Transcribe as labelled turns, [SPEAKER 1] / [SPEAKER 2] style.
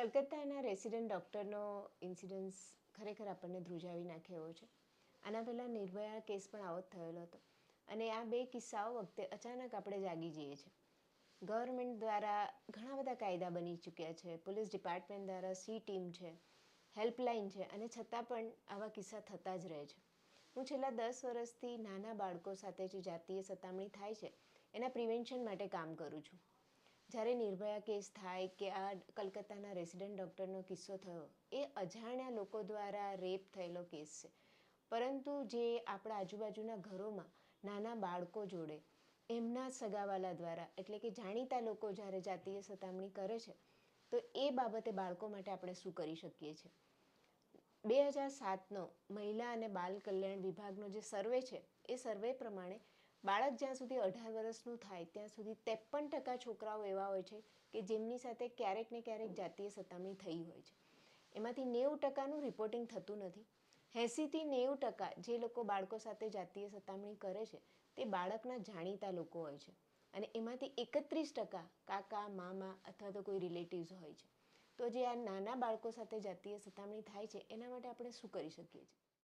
[SPEAKER 1] કલકત્તાના resident ડૉક્ટરનો incidence ખરેખર આપણને ધ્રુજાવી નાખે એવો છે. આના પહેલાં નિર્ભયા કેસ પણ આવો જ થયેલો હતો. અને આ બે કિસ્સાઓ વખતે અચાનક આપણે જાગી જઈએ છીએ. ગવર્મેન્ટ દ્વારા ઘણા બધા કાયદા બની ચૂક્યા છે. પોલીસ ડિપાર્ટમેન્ટ દ્વારા સી ટીમ છે, હેલ્પલાઇન છે અને છતાં પણ આવા કિસ્સા થતા જ રહે છે. હું છેલ્લા દસ વર્ષથી નાના બાળકો સાથે જે જાતીય સતામણી થાય છે, એના પ્રિવેન્શન માટે કામ કરું છું. જ્યારે નિર્ભયા કેસ થાય કે આ કલકત્તાના રેસિડેન્ટ ડૉક્ટરનો કિસ્સો થયો, એ અજાણ્યા લોકો દ્વારા રેપ થયેલો કેસ છે. પરંતુ જે આપણા આજુબાજુના ઘરોમાં નાના બાળકો જોડે, એમના સગાવાલા દ્વારા, એટલે કે જાણીતા લોકો જ્યારે જાતીય સતામણી કરે છે, તો એ બાબતે બાળકો માટે આપણે શું કરી શકીએ છીએ? બે હજાર સાતનો મહિલા અને બાલ કલ્યાણ વિભાગનો જે સર્વે છે, એ સર્વે પ્રમાણે બાળક જ્યાં સુધી અઢાર વર્ષનું થાય, ત્યાં સુધી ત્રેપન ટકા છોકરાઓ એવા હોય છે કે જેમની સાથે ક્યારેક ને ક્યારેક જાતીય સતામણી થઈ હોય છે. એમાંથી નેવું ટકાનું રિપોર્ટિંગ થતું નથી. એંસીથી નેવું ટકા જે લોકો બાળકો સાથે જાતીય સતામણી કરે છે, તે બાળકના જાણીતા લોકો હોય છે. અને એમાંથી એકત્રીસ ટકા કાકા, મામા અથવા તો કોઈ રિલેટિવ્સ હોય છે. તો જે આ નાના બાળકો સાથે જાતીય સતામણી થાય છે, એના માટે આપણે શું કરી શકીએ છીએ?